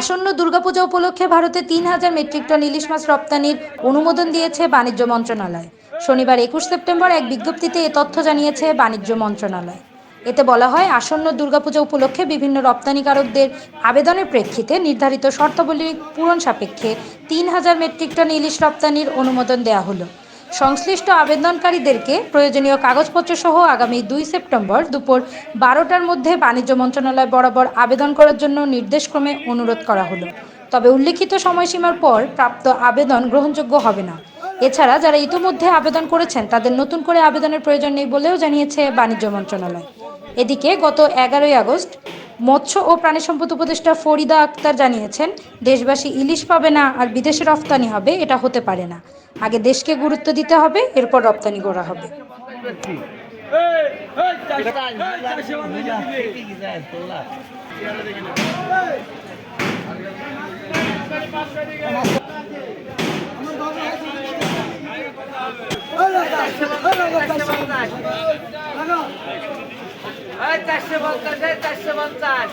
আসন্ন দুর্গাপূজা উপলক্ষে ভারতে তিন হাজার মেট্রিক টন ইলিশ মাছ রপ্তানির অনুমোদন দিয়েছে বাণিজ্য মন্ত্রণালয়। শনিবার একুশ সেপ্টেম্বর এক বিজ্ঞপ্তিতে এ তথ্য জানিয়েছে বাণিজ্য মন্ত্রণালয়। এতে বলা হয়, আসন্ন দুর্গাপূজা উপলক্ষে বিভিন্ন রপ্তানিকারকদের আবেদনের প্রেক্ষিতে নির্ধারিত শর্তাবলী পূরণ সাপেক্ষে তিন হাজার মেট্রিক টন ইলিশ রপ্তানির অনুমোদন দেওয়া হলো। সংশ্লিষ্ট আবেদনকারীদেরকে প্রয়োজনীয় কাগজপত্র সহ আগামী দুই সেপ্টেম্বর দুপুর বারোটার মধ্যে বাণিজ্য মন্ত্রণালয় বরাবর আবেদন করার জন্য নির্দেশক্রমে অনুরোধ করা হলো। তবে উল্লিখিত সময়সীমার পর প্রাপ্ত আবেদন গ্রহণযোগ্য হবে না। এছাড়া যারা ইতিমধ্যে আবেদন করেছেন, তাদের নতুন করে আবেদনের প্রয়োজন নেই বলেও জানিয়েছে বাণিজ্য মন্ত্রণালয়। এদিকে গত এগারোই আগস্ট মৎস্য ও প্রাণী সম্পদ উপদেষ্টা ফরিদা আক্তার জানিয়েছেন, দেশবাসী ইলিশ পাবে না আর বিদেশে রপ্তানি হবে, এটা হতে পারে না। আগে দেশকে গুরুত্ব দিতে হবে, এরপর রপ্তানি করা হবে। চারশো পঞ্চাশ চারশো পঞ্চাশ।